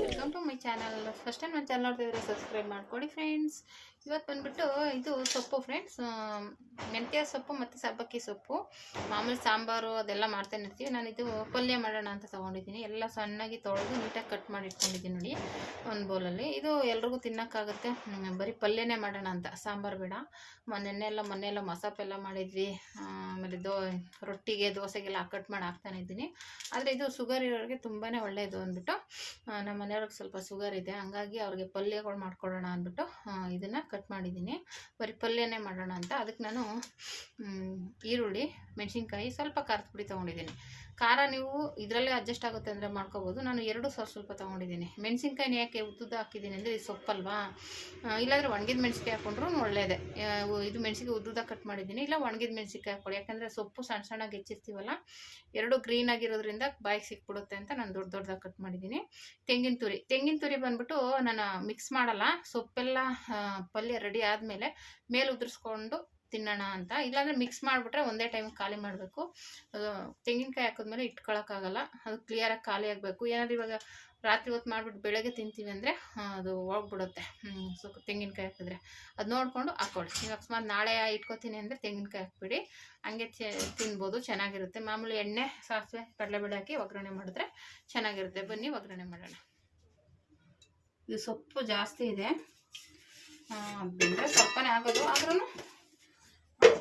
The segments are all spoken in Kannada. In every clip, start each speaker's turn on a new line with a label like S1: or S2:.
S1: Welcome to my channel first time ನನ್ನ ಚಾನಲ್ ನೋಡ್ತಿದ್ರೆ ಸಬ್ಸ್ಕ್ರೈಬ್ ಮಾಡ್ಕೊಳ್ಳಿ ಫ್ರೆಂಡ್ಸ್ ಇವತ್ತು ಬಂದ್ಬಿಟ್ಟು ಇದು ಸೊಪ್ಪು ಫ್ರೆಂಡ್ಸ್ ಮೆಂತ್ಯ ಸೊಪ್ಪು ಮತ್ತು ಸಬ್ಬಕ್ಕಿ ಸೊಪ್ಪು. ಮಾಮೂಲಿ ಸಾಂಬಾರು ಅದೆಲ್ಲ ಮಾಡ್ತಾನೆ ಇರ್ತೀವಿ. ನಾನು ಇದು ಪಲ್ಯ ಮಾಡೋಣ ಅಂತ ತೊಗೊಂಡಿದ್ದೀನಿ. ಎಲ್ಲ ಸಣ್ಣಗೆ ತೊಳೆದು ನೀಟಾಗಿ ಕಟ್ ಮಾಡಿ ಇಟ್ಕೊಂಡಿದ್ದೀನಿ ನೋಡಿ, ಒಂದು ಬೌಲಲ್ಲಿ ಇದು ಎಲ್ರಿಗೂ ತಿನ್ನೋಕ್ಕಾಗುತ್ತೆ. ಬರೀ ಪಲ್ಯನೇ ಮಾಡೋಣ ಅಂತ. ಸಾಂಬಾರು ಬೇಡ. ಮೊನ್ನೆ ಎಲ್ಲ ಮೊನ್ನೆ ಎಲ್ಲ ಮಸಾಪೆಲ್ಲ ಮಾಡಿದ್ವಿ. ಆಮೇಲೆ ದೋ, ರೊಟ್ಟಿಗೆ, ದೋಸೆಗೆಲ್ಲ ಕಟ್ ಮಾಡಿ ಹಾಕ್ತಾನೆ ಇದ್ದೀನಿ. ಆದರೆ ಇದು ಶುಗರ್ ಇರೋರಿಗೆ ತುಂಬಾ ಒಳ್ಳೆಯದು ಅಂದ್ಬಿಟ್ಟು ನಮ್ಮ ಮನೆಯವ್ರಿಗೆ ಸ್ವಲ್ಪ ಶುಗರ್ ಇದೆ. ಹಂಗಾಗಿ ಅವ್ರಿಗೆ ಪಲ್ಯಗಳು ಮಾಡ್ಕೊಡೋಣ ಅಂದ್ಬಿಟ್ಟು ಇದನ್ನು ಕಟ್ ಮಾಡಿದ್ದೀನಿ. ಬರೀ ಪಲ್ಯನೇ ಮಾಡೋಣ ಅಂತ. ಅದಕ್ಕೆ ನಾನು ಈರುಳ್ಳಿ ಮೆಣಸಿನ್ಕಾಯಿ ಸ್ವಲ್ಪ ಖಾರದ ಪುಡಿ ತೊಗೊಂಡಿದ್ದೀನಿ. ಖಾರ ನೀವು ಇದರಲ್ಲೇ ಅಡ್ಜಸ್ಟ್ ಆಗುತ್ತೆ ಅಂದರೆ ಮಾಡ್ಕೋಬೋದು. ನಾನು ಎರಡು ಸ್ವಲ್ಪ ಸ್ವಲ್ಪ ತೊಗೊಂಡಿದ್ದೀನಿ. ಮೆಣಸಿನ್ಕಾಯಿನ ಯಾಕೆ ಉದ್ದುದ್ದು ಹಾಕಿದ್ದೀನಿ ಅಂದರೆ ಇದು ಸೊಪ್ಪಲ್ವಾ? ಇಲ್ಲಾಂದರೆ ಒಣಗಿದ ಮೆಣಸಿನ್ಕಾಯಿ ಹಾಕೊಂಡ್ರು ಒಳ್ಳೆಯದೇ ಇದು ಮೆಣಸಿಗೆ ಉದ್ದುದ ಕಟ್ ಮಾಡಿದ್ದೀನಿ. ಇಲ್ಲ ಒಣಗಿದ ಮೆಣಸಿನ್ಕಾಯಿ ಹಾಕೊಳ್ಳಿ. ಯಾಕಂದರೆ ಸೊಪ್ಪು ಸಣ್ಣ ಸಣ್ಣಗೆ ಹೆಚ್ಚಿರ್ತೀವಲ್ಲ, ಎರಡು ಗ್ರೀನ್ ಆಗಿರೋದ್ರಿಂದ ಬಾಯಿಗೆ ಸಿಕ್ಬಿಡುತ್ತೆ ಅಂತ ನಾನು ದೊಡ್ಡ ದೊಡ್ಡದಾಗಿ ಕಟ್ ಮಾಡಿದ್ದೀನಿ. ತೆಂಗಿನ ತುರಿ. ತೆಂಗಿನ ತುರಿ ಬಂದ್ಬಿಟ್ಟು ನಾನು ಮಿಕ್ಸ್ ಮಾಡಲ್ಲ. ಸೊಪ್ಪೆಲ್ಲ ಪಲ್ಯ ರೆಡಿ ಆದಮೇಲೆ ಮೇಲೆ ಉದುರಿಸ್ಕೊಂಡು ತಿನ್ನೋಣ ಅಂತ. ಇಲ್ಲಾಂದರೆ ಮಿಕ್ಸ್ ಮಾಡಿಬಿಟ್ರೆ ಒಂದೇ ಟೈಮ್ ಖಾಲಿ ಮಾಡಬೇಕು. ತೆಂಗಿನಕಾಯಿ ಹಾಕಿದ್ಮೇಲೆ ಇಟ್ಕೊಳಕ್ಕಾಗಲ್ಲ. ಅದು ಕ್ಲಿಯರಾಗಿ ಖಾಲಿ ಆಗಬೇಕು. ಏನಾದ್ರು ಇವಾಗ ರಾತ್ರಿ ಹೊತ್ತು ಮಾಡಿಬಿಟ್ಟು ಬೆಳಗ್ಗೆ ತಿಂತೀವಿ ಅಂದರೆ ಅದು ಹೋಗ್ಬಿಡುತ್ತೆ. ಸೊ ತೆಂಗಿನಕಾಯಿ ಹಾಕಿದ್ರೆ. ಅದು ನೋಡಿಕೊಂಡು ಹಾಕ್ಕೊಳ್ಳಿ. ನೀವು ಅಕಸ್ಮಾತ್ ನಾಳೆ ಇಟ್ಕೊತೀನಿ ಅಂದರೆ ತೆಂಗಿನಕಾಯಿ ಹಾಕ್ಬಿಡಿ. ಹಂಗೆ ಚೆ, ತಿನ್ಬೋದು. ಚೆನ್ನಾಗಿರುತ್ತೆ. ಮಾಮೂಲಿ ಎಣ್ಣೆ, ಸಾಸಿವೆ, ಕಡಲೆಬೇಳೆ ಹಾಕಿ ಒಗ್ಗರಣೆ ಮಾಡಿದ್ರೆ ಚೆನ್ನಾಗಿರುತ್ತೆ. ಬನ್ನಿ, ಒಗ್ಗರಣೆ ಮಾಡೋಣ. ಇದು ಸೊಪ್ಪು ಜಾಸ್ತಿ ಇದೆ. ಬೆಂದರೆ ಸ್ವಲ್ಪನೇ ಆಗೋದು ಆದ್ರೂ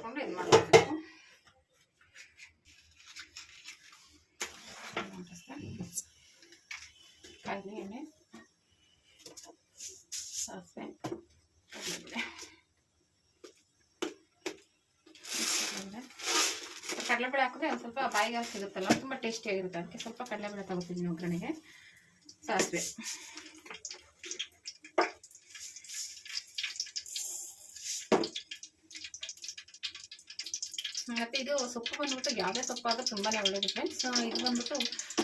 S1: ಹಾಕ್ಕೊಂಡು ಇದು ಮಾಡಬೇಕು ಕಾಯಿಲೆ ಎಣ್ಣೆ ಸಾಸಿವೆ ಕಡಲೆಬೇಳೆ ಕಡಲೆಬೇಳೆ ಹಾಕಿದ್ರೆ ಒಂದು ಸ್ವಲ್ಪ ಬಾಯಿಗೆ ಸಿಗುತ್ತಲ್ಲ ತುಂಬ ಟೇಸ್ಟಿಯಾಗಿರುತ್ತೆ ಅದಕ್ಕೆ ಸ್ವಲ್ಪ ಕಡಲೆಬೇಳೆ ತಗೋತಿದ್ದೀನಿ ಒಗ್ಗರಣೆಗೆ ಸಾಸಿವೆ ಮತ್ತು ಇದು ಸೊಪ್ಪು ಬಂದ್ಬಿಟ್ಟು ಯಾವುದೇ ಸೊಪ್ಪಾದರೂ ತುಂಬಾ ಒಳ್ಳೆಯದು ಫ್ರೆಂಡ್ಸ್ ಇದು ಬಂದ್ಬಿಟ್ಟು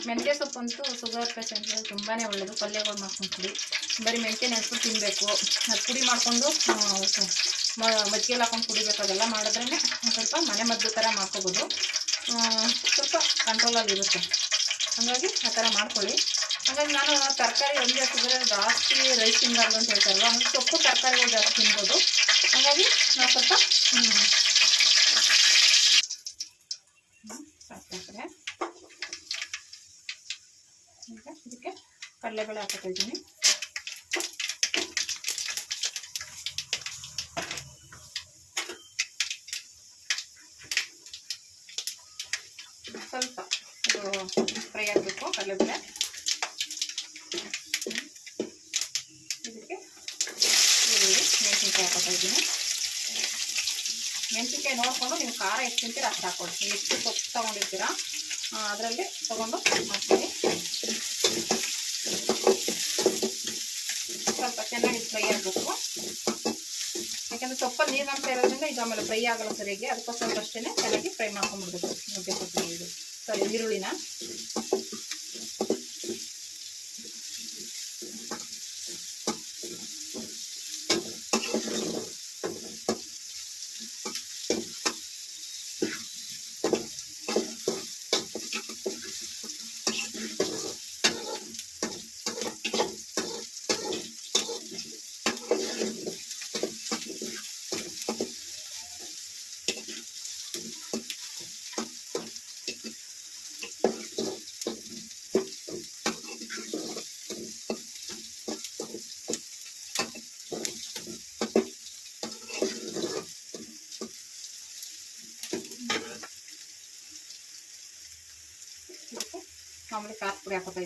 S1: ಮೆಂತ್ಯ ಸೊಪ್ಪು ಅಂತೂ ಶುಗರ್ ಪೇಷಂಟ್ಗೆ ತುಂಬಾ ಒಳ್ಳೆಯದು ಪಲ್ಯಗಳು ಮಾಡ್ಕೊಂಡು ಕುಡಿ ಬರೀ ಮೆಂತ್ಯ ನೆನೆಸ್ಕೊಂಡು ತಿನ್ನಬೇಕು ಅದು ಪುಡಿ ಮಾಡಿಕೊಂಡು ಮಜ್ಜಿಗೆಲ್ಲ ಹಾಕೊಂಡು ಕುಡಿಬೇಕು. ಅದೆಲ್ಲ ಮಾಡಿದ್ರೇ ಸ್ವಲ್ಪ ಮನೆ ಮದ್ದು ಥರ ಮಾಡ್ಕೋಬೋದು. ಸ್ವಲ್ಪ ಕಂಟ್ರೋಲಲ್ಲಿ ಇರುತ್ತೆ. ಹಾಗಾಗಿ ಆ ಥರ ಮಾಡ್ಕೊಳ್ಳಿ. ಹಾಗಾಗಿ ನಾನು ತರಕಾರಿ ಒಂದೇ ಹಾಕಿದ್ರೆ ಜಾಸ್ತಿ ರೈಸ್ ತಿನ್ನಬಾರ್ದು ಅಂತ ಹೇಳ್ತಾರಲ್ಲ ಹಂಗೆ ಸೊಪ್ಪು ತರಕಾರಿಗಳು ಜಾಸ್ತಿ ತಿನ್ಬೋದು. ಹಾಗಾಗಿ ನಾವು ಸ್ವಲ್ಪ ಸಾಕಾಗ್ತದೆ ಈಗ ಇದಕ್ಕೆ ಕಡಲೆಬೇಳೆ ಹಾಕೋತಾ ಇದ್ದೀನಿ ಸ್ವಲ್ಪ ಇದು ಫ್ರೈ ಆಗಬೇಕು ಕಡಲೆಬೇಳೆ ಇದಕ್ಕೆ ಮೆಣಸಿನ್ಕಾಯಿ ಹಾಕೋತಾ ಇದ್ದೀನಿ ಖಾರ ಎಷ್ಟು ತಿಂತೀರ ಅಷ್ಟು ಹಾಕೊಳ್ಳಿ ಎಷ್ಟು ಸೊಪ್ಪು ತೊಗೊಂಡಿರ್ತೀರ? ಅದರಲ್ಲಿ ತೊಗೊಂಡು ಹಾಕ್ತೀನಿ ಸ್ವಲ್ಪ ಚೆನ್ನಾಗಿ ಫ್ರೈ ಆಗಬೇಕು. ಯಾಕಂದರೆ ಸೊಪ್ಪು ನೀರಾಗ್ತಾ ಇರೋದ್ರಿಂದ ಇದು ಆಮೇಲೆ ಫ್ರೈ ಆಗಲ್ಲ ಸರಿಯಾಗಿ. ಅದಕ್ಕೋಸ್ಕರ ಅಷ್ಟೇ ಚೆನ್ನಾಗಿ ಫ್ರೈ ಮಾಡ್ಕೊಂಡ್ಬಿಡ್ಬೇಕು. ಸಾರಿ, ಈರುಳ್ಳಿನ. ಮಾಮೂಲಿ ಖಾರ ಪುಡಿ ಹಾಕೋತಾ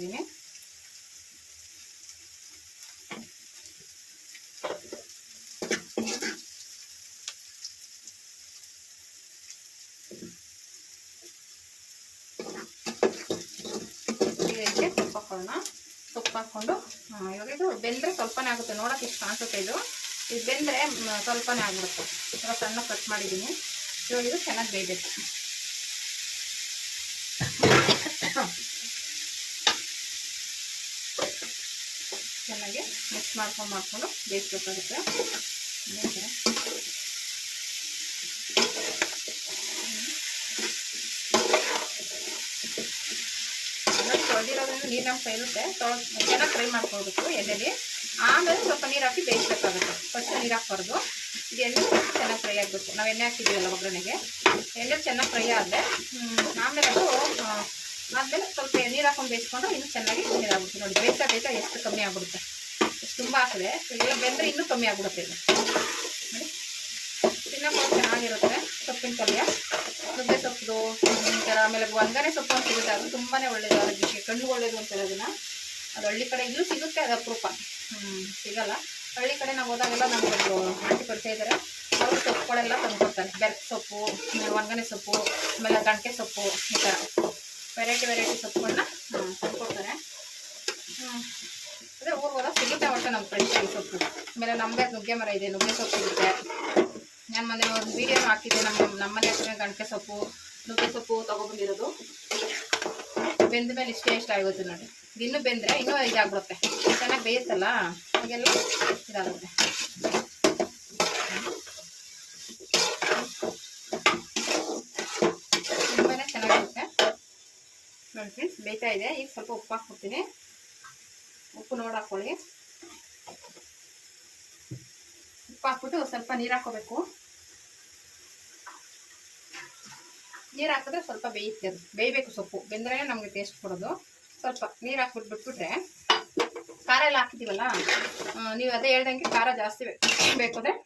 S1: ಇದಕ್ಕೆ ಸ್ವಲ್ಪ ಹಾಕೊಳ್ಳೋಣ. ಸೊಪ್ಪು ಹಾಕ್ಕೊಂಡು ಇವಾಗ ಇದು ಬೆಂದರೆ ಸ್ವಲ್ಪನೇ ಆಗುತ್ತೆ. ನೋಡೋಕೆ ಇಷ್ಟು ಕಾಣಿಸುತ್ತೆ ಇದು. ಇದು ಬೆಂದರೆ ಸ್ವಲ್ಪನೇ ಆಗ್ಬಿಡುತ್ತೆ. ಇವಾಗ ಸಣ್ಣ ಕಟ್ ಮಾಡಿದ್ದೀನಿ. ಇವಾಗ ಇದು ಚೆನ್ನಾಗಿ ಬೇಯಬೇಕು ಚೆನ್ನಾಗಿ ಮಿಕ್ಸ್ ಮಾಡ್ಕೊಂಡು ಮಾಡ್ಕೊಂಡು ಬೇಯಿಸ್ಬೇಕಾಗುತ್ತೆ. ತೊಳೆದಿರೋದ್ರಿಂದ ನೀರಿನ ಅಂಶ ಇರುತ್ತೆ ಚೆನ್ನಾಗಿ ಫ್ರೈ ಮಾಡ್ಕೊಳ್ಬೇಕು ಎಣ್ಣೆಲಿ. ಆಮೇಲೆ ಸ್ವಲ್ಪ ನೀರು ಹಾಕಿ ಬೇಯಿಸ್ಬೇಕಾಗುತ್ತೆ. ಫಸ್ಟ್ ನೀರು ಹಾಕ್ಬಾರ್ದು. ಇದು ಎಣ್ಣೆ ಚೆನ್ನಾಗಿ ಫ್ರೈ ಆಗಬೇಕು. ನಾವು ಎಣ್ಣೆ ಹಾಕಿದ್ದೀವಲ್ಲ ಒಗ್ಗರಣೆಗೆ. ಎಣ್ಣೆ ಚೆನ್ನಾಗಿ ಫ್ರೈ ಆದರೆ ಆಮೇಲೆ ಅದು ಆದ್ಮೇಲೆ ಸ್ವಲ್ಪ ನೀರು ಹಾಕೊಂಡು ಬೇಯಿಸ್ಕೊಂಡು ಇನ್ನೂ ಚೆನ್ನಾಗಿ ನೀರಾಗುತ್ತೆ ನೋಡಿ ಬೇಯ್ತಾ ಬೇಯ್ತಾ ಎಷ್ಟು ಕಮ್ಮಿ ಆಗ್ಬಿಡುತ್ತೆ. ತುಂಬ ಹಾಕಿದೆ ಇಲ್ಲ ಬೆಂದರೆ ಇನ್ನೂ ಕಮ್ಮಿ ಆಗ್ಬಿಡುತ್ತೆ ಇದು. ತಿನ್ನಕ್ಕೆ ಚೆನ್ನಾಗಿರುತ್ತೆ, ಸೊಪ್ಪಿನ ಪಲ್ಯ. ನುಗ್ಗೆ ಸೊಪ್ಪು, ಈ ಥರ ಆಮೇಲೆ ಒಂದನೇ ಸೊಪ್ಪು ಅಂತ ಸಿಗುತ್ತೆ. ಅದು ತುಂಬಾ ಒಳ್ಳೆಯದು ಆರೋಗ್ಯಕ್ಕೆ, ಕಣ್ಣು ಒಳ್ಳೇದು ಅಂತಾರೆ ಅದನ್ನ ಅದು ಹಳ್ಳಿ ಕಡೆ ಇಲ್ಲೂ ಸಿಗುತ್ತೆ ಅದು ಅಪರೂಪ ಸಿಗಲ್ಲ. ಹಳ್ಳಿ ಕಡೆ ನಾವು ಹೋದಾಗೆಲ್ಲ ನಮಗೊಂದು ಆಂಟಿ ಪರಿಚಯ ಇದ್ದಾರೆ ಅವರು ಸೊಪ್ಪುಗಳೆಲ್ಲ ತಂದುಕೊಡ್ತಾರೆ ಬೆರ್ಕ್ ಸೊಪ್ಪು ಒಣಗನೆ ಸೊಪ್ಪು, ಆಮೇಲೆ ಗಂಟೆ ಸೊಪ್ಪು, ಈ ಥರ ವೆರೈಟಿ ವೆರೈಟಿ ಸೊಪ್ಪುಗಳನ್ನ ತಂದ್ಕೊಡ್ತಾರೆ ಹ್ಞೂ ಅದೇ ಊರಿಗೆ ಹೋದಾಗ ಸಿಗುತ್ತೆ ಒಟ್ಟು ನಮ್ಮ ಫ್ರೆಂಡ್ಸ್ ಸೊಪ್ಪು ಆಮೇಲೆ ನಮ್ಮದೇ ನುಗ್ಗೆ ಮರ ಇದೆ, ನುಗ್ಗೆ ಸೊಪ್ಪು ಇದೆ ನಾನು ಮೊನ್ನೆ ಒಂದು ವೀಡಿಯೋ ಹಾಕಿದ್ದೆ, ನಮ್ಮ ನಮ್ಮ ಮನೆ ಹತ್ರ ಗಣಕೆ ಸೊಪ್ಪು, ನುಗ್ಗೆ ಸೊಪ್ಪು ತೊಗೊಬಂದಿರೋದು ಬೆಂದ ಮೇಲೆ ಇಷ್ಟೇ ಇಷ್ಟ ಆಗುತ್ತೆ ನೋಡಿ. ಇನ್ನೂ ಬೆಂದರೆ ಇನ್ನೂ ಇದಾಗ್ಬಿಡುತ್ತೆ. ಚೆನ್ನಾಗಿ ಬೇಯುತ್ತಲ್ಲ ಹಾಗೆಲ್ಲ ಇದಾಗುತ್ತೆ. ತುಂಬಾ ಚೆನ್ನಾಗಿರುತ್ತೆ. ನೋಡಿ ಫ್ರೆಂಡ್ಸ್ ಬೇಯ್ತಾ ಇದೆ. ಈಗ ಸ್ವಲ್ಪ ಉಪ್ಪು ಹಾಕ್ಬಿಡ್ತೀನಿ. ಉಪ್ಪು ನೋಡಿ ಹಾಕ್ಕೊಳ್ಳಿ ಉಪ್ಪು ಹಾಕ್ಬಿಟ್ಟು ಸ್ವಲ್ಪ ನೀರು ಹಾಕೋಬೇಕು. ನೀರು ಹಾಕಿದ್ರೆ ಸ್ವಲ್ಪ ಬೇಯುತ್ತೆ ಅದು ಬೇಯಬೇಕು ಸೊಪ್ಪು. ಬೆಂದ್ರೆ ನಮಗೆ ಟೇಸ್ಟ್ ಕೊಡೋದು. ಸ್ವಲ್ಪ ನೀರು ಹಾಕ್ಬಿಟ್ಟು ಬಿಟ್ಬಿಟ್ರೆ ಖಾರ ಎಲ್ಲ ಹಾಕಿದ್ದೀವಲ್ಲ ನೀವು ಅದೇ ಹೇಳ್ದಂಗೆ ಖಾರ ಜಾಸ್ತಿ ಬೇ- ಬೇಕು ಅಂದರೆ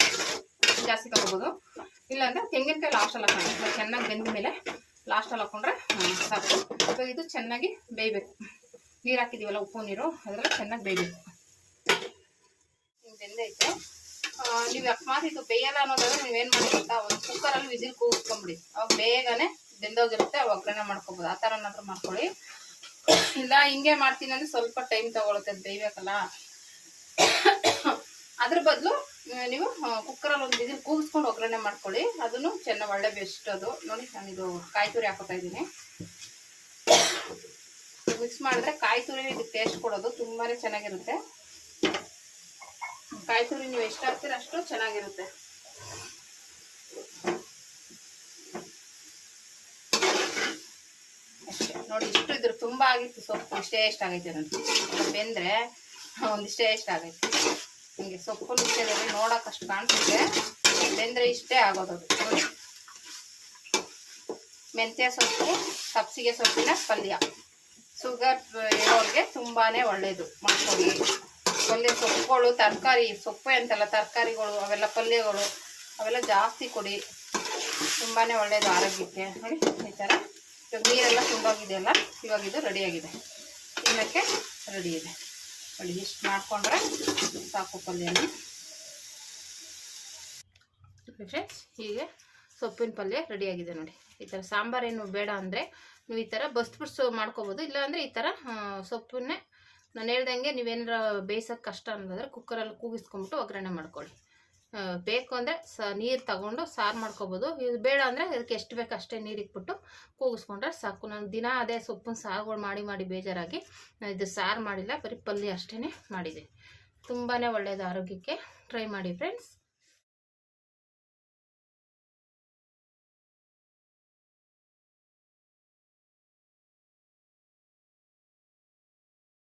S1: ಜಾಸ್ತಿ ತಗೋಬೋದು. ಇಲ್ಲಾಂದರೆ ತೆಂಗಿನಕಾಯಿ ಲಾಸ್ಟಲ್ಲಿ ಹಾಕೋಣ. ಚೆನ್ನಾಗಿ ಬೆಂದ ಮೇಲೆ ಲಾಸ್ಟಲ್ಲಿ ಹಾಕೊಂಡ್ರೆ ಸಾಕು. ಸೊ ಇದು ಚೆನ್ನಾಗಿ ಬೇಯಬೇಕು. ನೀರು ಹಾಕಿದ್ದೀವಲ್ಲ ಉಪ್ಪು, ನೀರು, ಅದರಲ್ಲಿ ಚೆನ್ನಾಗಿ ಬೇಯಬೇಕು. ಬೆಂದೈತೆ ನೀವು ಅಕಸ್ಮಾತ್ ಇದು ಬೇಯಲ್ಲ ಅನ್ನೋದಾದ್ರೆ ನೀವೇನು ಮಾಡಿ ಗೊತ್ತಾ ಒಂದು ಕುಕ್ಕರಲ್ಲಿ ವಿಸಿಲ್ ಕೂಗಿಸ್ಕೊಂಬಿಡಿ ಅವಾಗ ಬೇಗನೆ ಬೆಂದೋಗಿರುತ್ತೆ ಒಗ್ಗರಣೆ ಮಾಡ್ಕೊಬೋದು. ಆ ಥರ ಅನ್ನೋದ್ರ ಮಾಡ್ಕೊಳ್ಳಿ. ಇಲ್ಲ, ಹಿಂಗೆ ಮಾಡ್ತೀನಿ ಅಂದ್ರೆ ಸ್ವಲ್ಪ ಟೈಮ್ ತಗೊಳುತ್ತೆ ಅದು ಬೇಯಬೇಕಲ್ಲ ಅದ್ರ ಬದಲು ನೀವು ಕುಕ್ಕರಲ್ಲಿ ಒಂದು ವಿಸಿಲ್ ಕೂಗಿಸ್ಕೊಂಡು ಒಗ್ಗರಣೆ ಮಾಡ್ಕೊಳ್ಳಿ. ಅದನ್ನು ಚೆನ್ನಾಗಿ ಒಳ್ಳೆ ಬೆಸ್ಟ್ ಅದು. ನೋಡಿ, ನಾನು ಇದು ಕಾಯಿ ತುರಿ ಹಾಕೋತಾ ಇದ್ದೀನಿ. ಮಿಕ್ಸ್ ಮಾಡಿದ್ರೆ ಕಾಯಿ ತುರಿ ಇದಕ್ಕೆ ಟೇಸ್ಟ್ ಕೊಡೋದು ತುಂಬಾ ಚೆನ್ನಾಗಿರುತ್ತೆ. ಕಾಯಿ ತುರಿ ನೀವು ಎಷ್ಟು ಹಾಕ್ತೀರ ಅಷ್ಟು ಚೆನ್ನಾಗಿರುತ್ತೆ. ನೋಡಿ, ಇಷ್ಟು ಇದ್ರ ತುಂಬ ಆಗಿತ್ತು ಸೊಪ್ಪು. ಇಷ್ಟೇ ಎಷ್ಟು ಆಗೈತೆ ನನಗೆ ಬೆಂದರೆ ಒಂದಿಷ್ಟೇ ಎಷ್ಟು ಆಗೈತೆ. ಹಿಂಗೆ ಸೊಪ್ಪು ಇಷ್ಟೇ ನೋಡೋಕೆ ಅಷ್ಟು ಕಾಣಿಸುತ್ತೆ ಬೆಂದ್ರೆ ಇಷ್ಟೇ ಆಗೋದು ಮೆಂತ್ಯ ಸೊಪ್ಪು, ಸಬ್ಸಿಗೆ ಸೊಪ್ಪಿನ ಪಲ್ಯ. ಶುಗರ್ ಇರೋರಿಗೆ ತುಂಬಾ ಒಳ್ಳೇದು ಮಾಡ್ಕೊಳ್ಳಿ. ಪಲ್ಯ ಸೊಪ್ಪುಗಳು, ತರಕಾರಿ, ಸೊಪ್ಪು ಅಂತಲ್ಲ ತರಕಾರಿಗಳು, ಅವೆಲ್ಲ ಪಲ್ಯಗಳು, ಅವೆಲ್ಲ ಜಾಸ್ತಿ ಕೊಡಿ. ತುಂಬಾ ಒಳ್ಳೆಯದು ಆರೋಗ್ಯಕ್ಕೆ. ನೋಡಿ, ಈ ಥರ ಇವಾಗ ನೀರೆಲ್ಲ ತುಂಬೋಗಿದೆಯಲ್ಲ ಇವಾಗ ಇದು ರೆಡಿಯಾಗಿದೆ. ತಿನ್ನೋಕ್ಕೆ ರೆಡಿ ಇದೆ ನೋಡಿ, ಇಷ್ಟು ಮಾಡಿಕೊಂಡ್ರೆ ಸಾಕು ಪಲ್ಯ ಫ್ರೆಂಡ್ಸ್ ಹೀಗೆ ಸೊಪ್ಪಿನ ಪಲ್ಯ ರೆಡಿಯಾಗಿದೆ ನೋಡಿ. ಈ ಥರ ಸಾಂಬಾರೇನು ಬೇಡ ಅಂದರೆ ನೀವು ಈ ಥರ ಬಸ್ಬಿಡ್ಸು ಮಾಡ್ಕೋಬೋದು. ಇಲ್ಲಾಂದರೆ ಈ ಥರ ಸೊಪ್ಪನ್ನೇ ನಾನು ಹೇಳ್ದಂಗೆ ನೀವೇನಾರ ಬೇಯಿಸೋಕೆ ಕಷ್ಟ ಅನ್ನೋದಾದ್ರೆ ಕುಕ್ಕರಲ್ಲಿ ಕೂಗಿಸ್ಕೊಂಬಿಟ್ಟು ಒಗ್ಗರಣೆ ಮಾಡ್ಕೊಳ್ಳಿ. ಬೇಕು ಅಂದರೆ ಸ, ನೀರು ತಗೊಂಡು ಸಾರು ಮಾಡ್ಕೋಬೋದು. ಇದು ಬೇಡ ಅಂದರೆ ಅದಕ್ಕೆ ಎಷ್ಟು ಬೇಕು ಅಷ್ಟೇ ನೀರು ಇಟ್ಬಿಟ್ಟು ಕೂಗಿಸ್ಕೊಂಡ್ರೆ ಸಾಕು. ನಾನು ದಿನ ಅದೇ ಸೊಪ್ಪಿನ ಸಾರುಗಳು ಮಾಡಿ ಮಾಡಿ ಬೇಜಾರಾಗಿ ನಾನು ಇದು ಸಾರು ಮಾಡಿಲ್ಲ, ಬರೀ ಪಲ್ಯ ಅಷ್ಟೇ ಮಾಡಿದೆ. ತುಂಬಾ ಒಳ್ಳೆಯದು ಆರೋಗ್ಯಕ್ಕೆ. ಟ್ರೈ ಮಾಡಿ ಫ್ರೆಂಡ್ಸ್